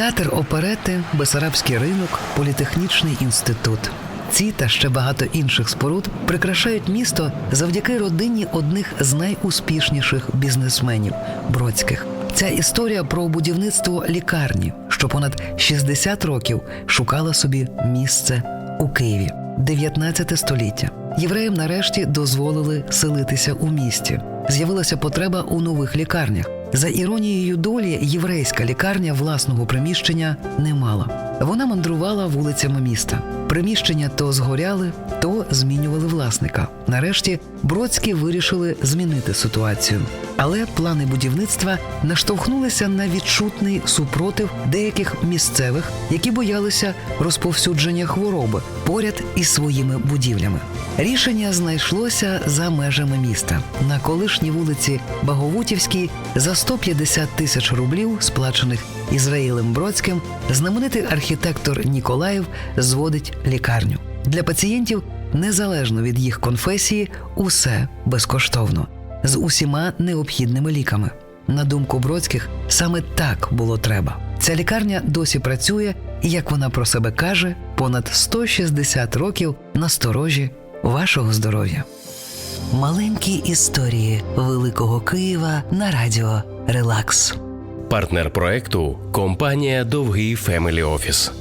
Театр оперети, Бесарабський ринок, політехнічний інститут. Ці та ще багато інших споруд прикрашають місто завдяки родині одних з найуспішніших бізнесменів Бродських. Ця історія про будівництво лікарні, що понад 60 років шукала собі місце у Києві. 19 століття. Євреям нарешті дозволили селитися у місті. З'явилася потреба у нових лікарнях. За іронією долі, єврейська лікарня власного приміщення не мала. Вона мандрувала вулицями міста. Приміщення то згоряли, то змінювали власника. Нарешті Бродські вирішили змінити ситуацію. Але плани будівництва наштовхнулися на відчутний супротив деяких місцевих, які боялися розповсюдження хвороби поряд із своїми будівлями. Рішення знайшлося за межами міста на колишній вулиці Баговутівській за 150 тисяч рублів, сплачених Ізраїлем Бродським, знаменитий архітектор Ніколаєв зводить лікарню для пацієнтів, незалежно від їх конфесії, усе безкоштовно з усіма необхідними ліками. На думку Бродських, саме так було треба. Ця лікарня досі працює, і як вона про себе каже, понад 160 років на сторожі вашого здоров'я. Маленькі історії Великого Києва на радіо Релакс. Партнер проекту компанія Довгий Фемелі Офіс.